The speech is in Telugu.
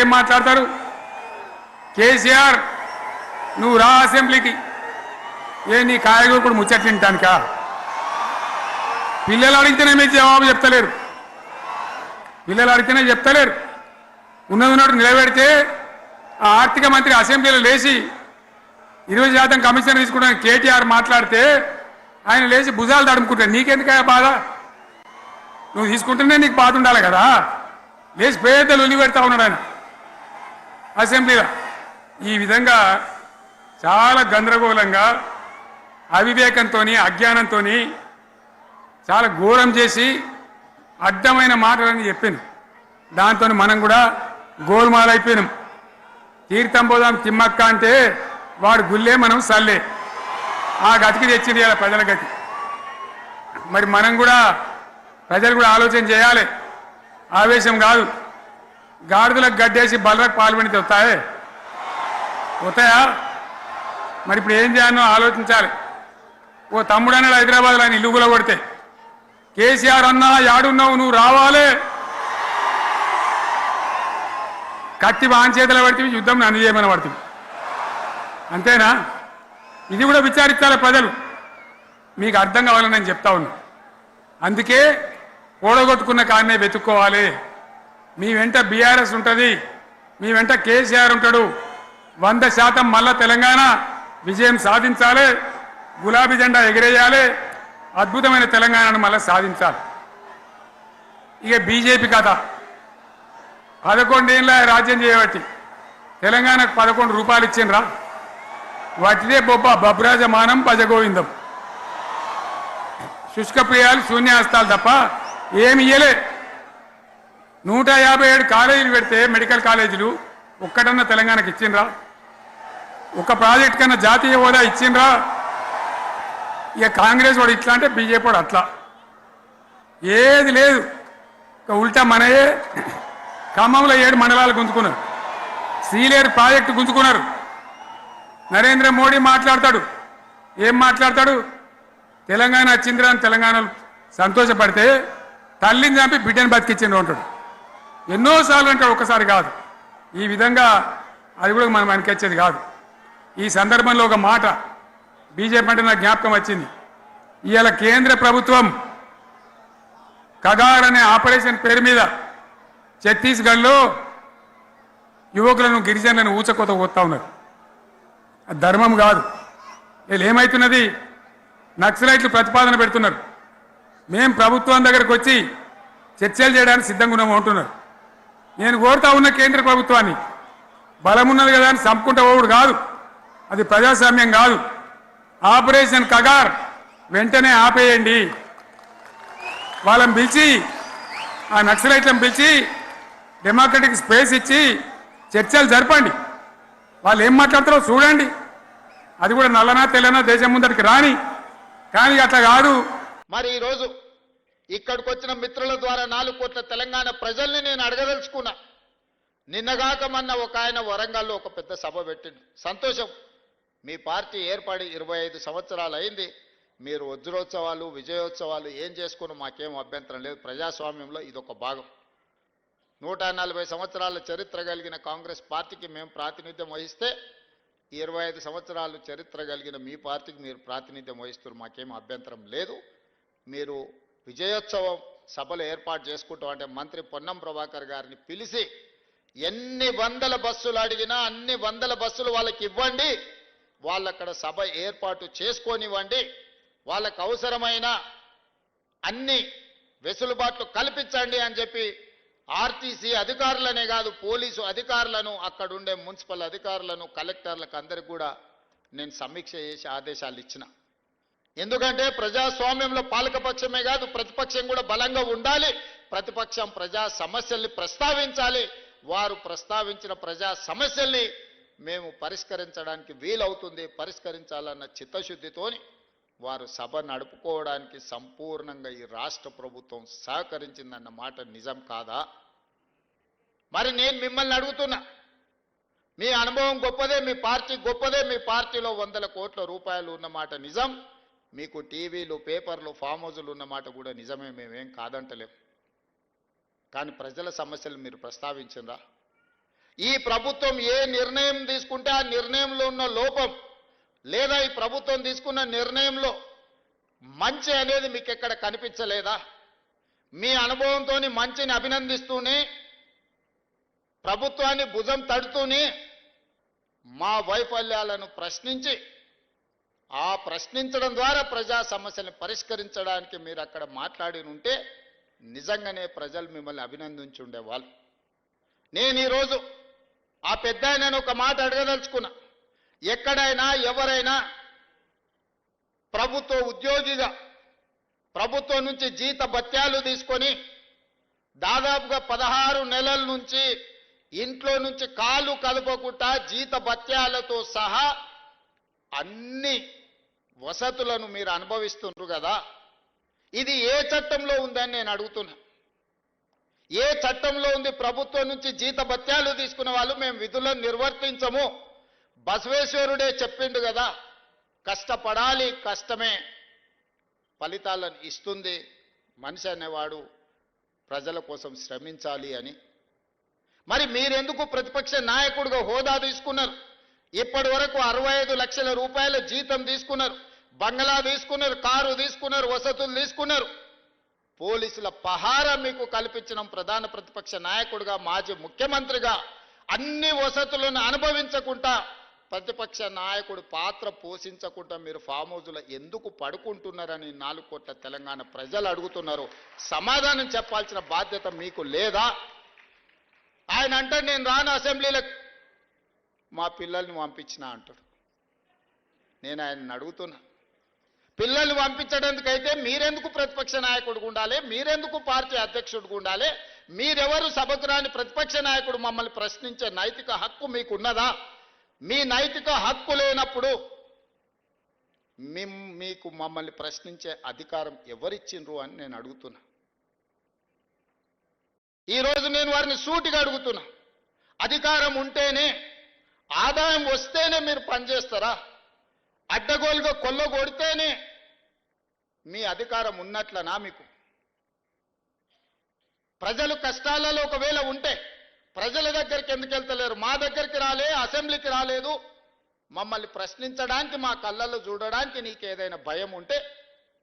ఏం మాట్లాడతారు? కేసీఆర్ నువ్వు రా అసెంబ్లీకి. ఏ నీ కాయగూరుకుడు ముచ్చట్లు తింటానికా పిల్లలు అడిగితేనే మీరు జవాబు చెప్తలేరు. పిల్లలు అడిగితేనే చెప్తలేరు. ఉన్నది ఉన్నట్టు నిలబెడితే ఆ ఆర్థిక మంత్రి అసెంబ్లీలో లేచి ఇరవై శాతం కమిషన్ తీసుకుంటాను కేటీఆర్ మాట్లాడితే ఆయన లేచి భుజాలు తడుముకుంటాడు నీకెందుకయ్యా బాధ? నువ్వు తీసుకుంటేనే నీకు బాధ ఉండాలి కదా? లేచి పేదలు ఉల్లి పెడతా ఉన్నాడు ఆయన. అసెంబ్లీలో. ఈ విధంగా చాలా గందరగోళంగా అవివేకంతో అజ్ఞానంతో చాలా ఘోరం చేసి అడ్డమైన మాటలని చెప్పింది దాంతో మనం కూడా గోల్మాలైపోయినాం. అయిపోయినాం తీర్థం పోదాం తిమ్మక్క అంటే వాడు గుల్లే మనం సల్లే. ఆ గతికి తెచ్చింది ఇలా ప్రజల గతి. మరి మనం కూడా ప్రజలు కూడా ఆలోచన చేయాలి. ఆవేశం కాదు. గాడిదలకు గడ్డేసి బలరకు పాల్పడితే వస్తాయే? వస్తాయా? మరి ఇప్పుడు ఏం చేయాలో ఆలోచించాలి. ఓ తమ్ముడు అన్నాడు హైదరాబాద్లో ఆయన ఇల్లు కూడా కొడితే కేసీఆర్ అన్నా యాడున్నావు నువ్వు రావాలి. కత్తి వాంచేతలు పడితే యుద్ధం నన్ను చేయమని పడుతుంది. అంతేనా? ఇది కూడా విచారించాలి ప్రజలు. మీకు అర్థం కావాలని నేను చెప్తా ఉన్నా. అందుకే ఓడగొట్టుకున్న కాడనే వెతుక్కోవాలి. మీ వెంట బీఆర్ఎస్ ఉంటుంది మీ వెంట కేసీఆర్ ఉంటాడు. వంద శాతం మళ్ళా తెలంగాణ విజయం సాధించాలి గులాబీ జెండా ఎగిరేయాలి అద్భుతమైన తెలంగాణను మళ్ళా సాధించాలి. ఇక బీజేపీ కథ. పదకొండేళ్ళ రాజ్యం చేయబట్టి తెలంగాణకు పదకొండు రూపాయలు ఇచ్చిండ్రా. వాటిదే బొబ్బ బబ్రాజమానం భజగోవిందం శుష్క ప్రియాలు శూన్యాస్తాలు తప్ప ఏమి ఇయ్యలే. నూట యాభై ఏడు కాలేజీలు పెడితే మెడికల్ కాలేజీలు ఒక్కటన్నా తెలంగాణకి ఇచ్చిండ్రా? ఒక ప్రాజెక్ట్ కన్నా జాతీయ హోదా ఇచ్చిండ్రా? ఇక కాంగ్రెస్ వాడు ఇట్లా అంటే బీజేపీ వాడు అట్లా. ఏది లేదు. ఇక ఉల్టా మనయే. ఖమ్మంలో ఏడు మండలాలు గుంజుకున్నారు. సీలేరు ప్రాజెక్టు గుంజుకున్నారు. నరేంద్ర మోడీ మాట్లాడతాడు. ఏం మాట్లాడతాడు? తెలంగాణ వచ్చిందిరా అని తెలంగాణలో సంతోషపడితే తల్లిని చంపి బిడ్డను బతికిచ్చిండ్రు అంటాడు. ఎన్నోసార్లు అంటే ఒకసారి కాదు. ఈ విధంగా అది కూడా మనం అనికొచ్చేది కాదు. ఈ సందర్భంలో ఒక మాట బీజేపీ అంటే నాకు జ్ఞాపకం వచ్చింది. ఇవాళ కేంద్ర ప్రభుత్వం కగార్ అనే ఆపరేషన్ పేరు మీద ఛత్తీస్గఢ్లో యువకులను గిరిజనులను ఊచకోత పోతా ఉన్నారు. అది ధర్మం కాదు. వీళ్ళు ఏమవుతున్నది నక్సలైట్లు ప్రతిపాదన పెడుతున్నారు. మేం ప్రభుత్వం దగ్గరకు వచ్చి చర్చలు చేయడానికి సిద్ధంగా ఉన్నాము అంటున్నారు. నేను కోరుతా ఉన్న కేంద్ర ప్రభుత్వాన్ని. బలమున్నది కదా అని చంపుకుంటా ఓడు కాదు. అది ప్రజాస్వామ్యం కాదు. ఆపరేషన్ కగార్ వెంటనే ఆపేయండి. వాళ్ళని పిలిచి ఆ నక్సలైట్లను పిలిచి డెమోక్రటిక్ స్పేస్ ఇచ్చి చర్చలు జరపండి. వాళ్ళు ఏం మాట్లాడతారో చూడండి. అది కూడా నల్లనా తెల్లనా దేశం ముందరికి రాని. కానీ అట్లా కాదు. మరి ఈరోజు ఇక్కడికి వచ్చిన మిత్రుల ద్వారా నాలుగు కోట్ల తెలంగాణ ప్రజల్ని నేను అడగదలుచుకున్నా. నిన్నగాక మొన్న ఒక ఆయన వరంగల్లో ఒక పెద్ద సభ పెట్టింది సంతోషం. మీ పార్టీ ఏర్పడి ఇరవై ఐదు సంవత్సరాలు అయింది. మీరు వజ్రోత్సవాలు విజయోత్సవాలు ఏం చేసుకుని మాకేం అభ్యంతరం లేదు. ప్రజాస్వామ్యంలో ఇదొక భాగం. నూట నలభై సంవత్సరాల చరిత్ర కలిగిన కాంగ్రెస్ పార్టీకి మేము ప్రాతినిధ్యం వహిస్తే ఇరవై ఐదు సంవత్సరాలు చరిత్ర కలిగిన మీ పార్టీకి మీరు ప్రాతినిధ్యం వహిస్తున్నారు. మాకేం అభ్యంతరం లేదు. మీరు విజయోత్సవం సభలు ఏర్పాటు చేసుకుంటాం అంటే మంత్రి పొన్నం ప్రభాకర్ గారిని పిలిచి ఎన్ని వందల బస్సులు అడిగినా అన్ని వందల బస్సులు వాళ్ళకి ఇవ్వండి వాళ్ళక్కడ సభ ఏర్పాటు చేసుకోనివ్వండి వాళ్ళకు అవసరమైన అన్ని వెసులుబాట్లు కల్పించండి అని చెప్పి ఆర్టీసీ అధికారులనే కాదు పోలీసు అధికారులను అక్కడుండే మున్సిపల్ అధికారులను కలెక్టర్లకు అందరికి కూడా నేను సమీక్ష చేసి ఆదేశాలు ఇచ్చిన. ఎందుకంటే ప్రజాస్వామ్యంలో పాలకపక్షమే కాదు ప్రతిపక్షం కూడా బలంగా ఉండాలి. ప్రతిపక్షం ప్రజా సమస్యల్ని ప్రస్తావించాలి. వారు ప్రస్తావించిన ప్రజా సమస్యల్ని మేము పరిష్కరించడానికి వీలవుతుంది. పరిష్కరించాలన్న చిత్తశుద్ధితోని వారు సభ నడుపుకోవడానికి సంపూర్ణంగా ఈ రాష్ట్ర ప్రభుత్వం సహకరించిందన్న మాట నిజం కాదా? మరి నేను మిమ్మల్ని అడుగుతున్నా మీ అనుభవం గొప్పదే మీ పార్టీ గొప్పదే మీ పార్టీలో వందల కోట్ల రూపాయలు ఉన్నమాట నిజం. మీకు టీవీలు పేపర్లు ఫామ్ హౌజులు ఉన్నమాట కూడా నిజమే మేమేం కాదంటలేం. కానీ ప్రజల సమస్యలు మీరు ప్రస్తావించిందా ఈ ప్రభుత్వం ఏ నిర్ణయం తీసుకుంటే ఆ నిర్ణయంలో ఉన్న లోపం లేదా ఈ ప్రభుత్వం తీసుకున్న నిర్ణయంలో మంచి అనేది మీకు ఎక్కడ కనిపించలేదా? మీ అనుభవంతో మంచిని అభినందిస్తూనే ప్రభుత్వాన్ని భుజం తడుతూనే మా వైఫల్యాలను ప్రశ్నించి ఆ ప్రశ్నించడం ద్వారా ప్రజా సమస్యలను పరిష్కరించడానికి మీరు అక్కడ మాట్లాడి ఉంటే నిజంగానే ప్రజలు మిమ్మల్ని అభినందించి ఉండేవాళ్ళు. నేను ఈరోజు ఆ పెద్ద నేను ఒక మాట అడగదలుచుకున్నా. ఎక్కడైనా ఎవరైనా ప్రభుత్వ ఉద్యోగిగా ప్రభుత్వం నుంచి జీత భత్యాలు తీసుకొని దాదాపుగా పదహారు నెలల నుంచి ఇంట్లో నుంచి కాలు కదపకుండా జీత భత్యాలతో సహా అన్ని వసతులను మీరు అనుభవిస్తుండ్రు కదా. ఇది ఏ చట్టంలో ఉందని నేను అడుగుతున్నా. ఏ చట్టంలో ఉంది? ప్రభుత్వం నుంచి జీత భత్యాలు తీసుకున్న వాళ్ళు మేము విధులను నిర్వర్తించము. బసవేశ్వరుడే చెప్పిండు కదా కష్టపడాలి కష్టమే. ఫలితాలను ఇస్తుంది మనిషి అనేవాడు ప్రజల కోసం శ్రమించాలి అని. మరి మీరెందుకు ప్రతిపక్ష నాయకుడిగా హోదా తీసుకున్నారు? ఇప్పటి వరకు అరవై ఐదు లక్షల రూపాయల జీతం తీసుకున్నారు. బంగ్లా తీసుకున్నారు కారు తీసుకున్నారు వసతులు తీసుకున్నారు. పోలీసుల పహారా మీకు కల్పించడం ప్రధాన ప్రతిపక్ష నాయకుడిగా మాజీ ముఖ్యమంత్రిగా అన్ని వసతులను అనుభవించకుండా ప్రతిపక్ష నాయకుడు పాత్ర పోషించకుండా మీరు ఫామ్ హౌజ్లో ఎందుకు పడుకుంటున్నారని నాలుగు కోట్ల తెలంగాణ ప్రజలు అడుగుతున్నారు. సమాధానం చెప్పాల్సిన బాధ్యత మీకు లేదా? ఆయన అంటే నేను రాను అసెంబ్లీలకు మా పిల్లల్ని పంపించిన అంటాడు. నేను ఆయన్ని అడుగుతున్నా. పిల్లల్ని పంపించడానికైతే మీరెందుకు ప్రతిపక్ష నాయకుడు ఉండాలి? మీరెందుకు పార్టీ అధ్యక్షుడిగా ఉండాలి? మీరెవరు సభకు రాని ప్రతిపక్ష నాయకుడు మమ్మల్ని ప్రశ్నించే నైతిక హక్కు మీకు ఉన్నదా మీ నైతిక హక్కు లేనప్పుడు మీకు మమ్మల్ని ప్రశ్నించే అధికారం ఎవరిచ్చిండ్రు అని నేను అడుగుతున్నా. ఈరోజు నేను వారిని సూటిగా అడుగుతున్నా. అధికారం ఉంటేనే ఆదాయం వస్తేనే మీరు పనిచేస్తారా? అడ్డగోలుగా కొల్లగొడితేనే మీ అధికారం ఉన్నట్లనా మీకు? ప్రజలు కష్టాలలో ఒకవేళ ఉంటే ప్రజల దగ్గరికి ఎందుకు వెళ్తలేరు? మా దగ్గరికి రాలే అసెంబ్లీకి రాలేదు. మమ్మల్ని ప్రశ్నించడానికి మా కళ్ళల్లో చూడడానికి నీకు ఏదైనా భయం ఉంటే